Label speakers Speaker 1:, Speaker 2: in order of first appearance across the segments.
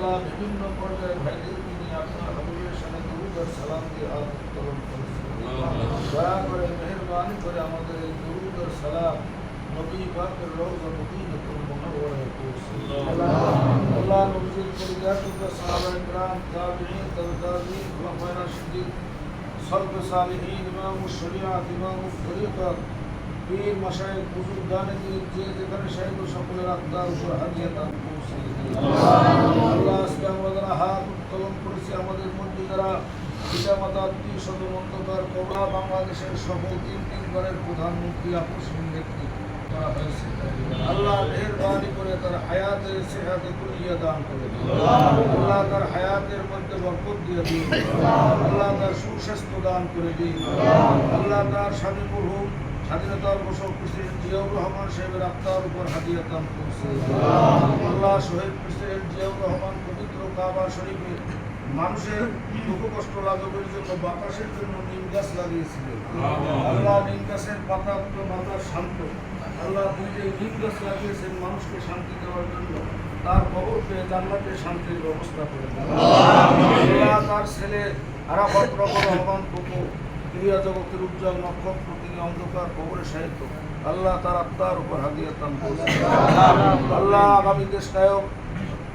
Speaker 1: আল্লাহ বিভিন্ন পর্যায়ে ভাইদের তিনি আপনার হাবিবের সামনে দুরুদ আর সালাম দিয়ে হাত উত্তোলন করেছেন দয়া করে মেহরবানি করে আমাদের এই দুরুদ আর সালাম নবী পাকের রওজা মদিনাতুল মুনাওয়ারায় পৌঁছে আল্লাহ নবীজির পরিজাতুকা সাহাবায়ে کرام তাবিঈন তাবিঈন খুলাফায়ে রাশিদিন সলফ সালিহিন ইমাম শরিয়াত ইমাম তরিকত পীর মাশায়েখ বুজুর্গান দিন যে যেখানে শাহিদ সকলের আত্মার উপর হাজিয়ে দান পৌঁছে আল্লাহ আজকে আমরা যারা হাত উত্তোলন করেছি, আমাদের মধ্যে যারা পিতা মাতা আত্মীয় স্বজন, অন্ধকার বাংলাদেশের সকল তিন তিন ঘরের প্রধানমন্ত্রী আকর্ষণ ব্যক্তি করা হয়েছে। আল্লাহ মেহরবানি করে তার হায়াতের সেহাতে কুলিয়া দান করে আল্লাহ তার হায়াতের মধ্যে বরকত দিয়ে দিন। আল্লাহ তার সুস্বাস্থ্য দান করে দিন। আল্লাহ তার স্বামী স্বাধীনতার ঘোষক প্রেসিডেন্ট জিয়াউর রহমান সাহেবের আত্মার উপর হাদিয়া দান করছে। আল্লাহ শহীদ প্রেসিডেন্ট জিয়াউর রহমান পবিত্র কাবা শরীফে মানুষের দুঃখ কষ্ট লাঘবের জন্য বাতাসের জন্য নিম গাছ লাগিয়েছিলেন। আল্লাহ। নিম গাছের পাতা শান্ত। আল্লাহ যে নিম গাছ লাগিয়েছেন মানুষকে শান্তি দেওয়ার জন্য তার খবর পেয়ে জান্নাতে শান্তির ব্যবস্থা করে দেন তার ছেলে আরাফাত রবর রহমান ক্রিয়া জগতের উজ্জ্বল নক্ষত্র তিনি অন্ধকার কবরে সাহিত্য আল্লাহ তার আত্মার উপর হাদিয়া করছেন। আল্লাহ আগামী দেশ নায়ক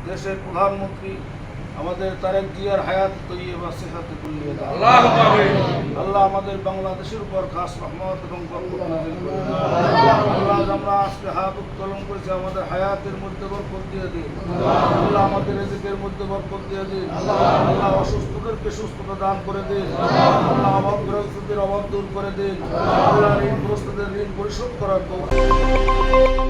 Speaker 1: দেশের প্রধানমন্ত্রী আমাদের তারেক জিয়ার হায়াত তৈবা সেহাতে তুলিয়ে দাও আল্লাহ আমাদের বাংলাদেশের উপর খাস রহমত এবং। আল্লাহ আমরা আজকে হাত উত্তোলন করেছি আমাদের হায়াতের মধ্যে বরকত দিয়ে দিন। আমাদের রেজিকের মধ্যে বরকত দিয়ে দিন আল্লাহ অসুস্থদেরকে সুস্থতা দান করে দিন আল্লাহ অভাব গ্রহস্থদের অভাব দূর করে দিন আল্লাহ ঋণগ্রস্তদের ঋণ পরিশোধ করার
Speaker 2: Jungle.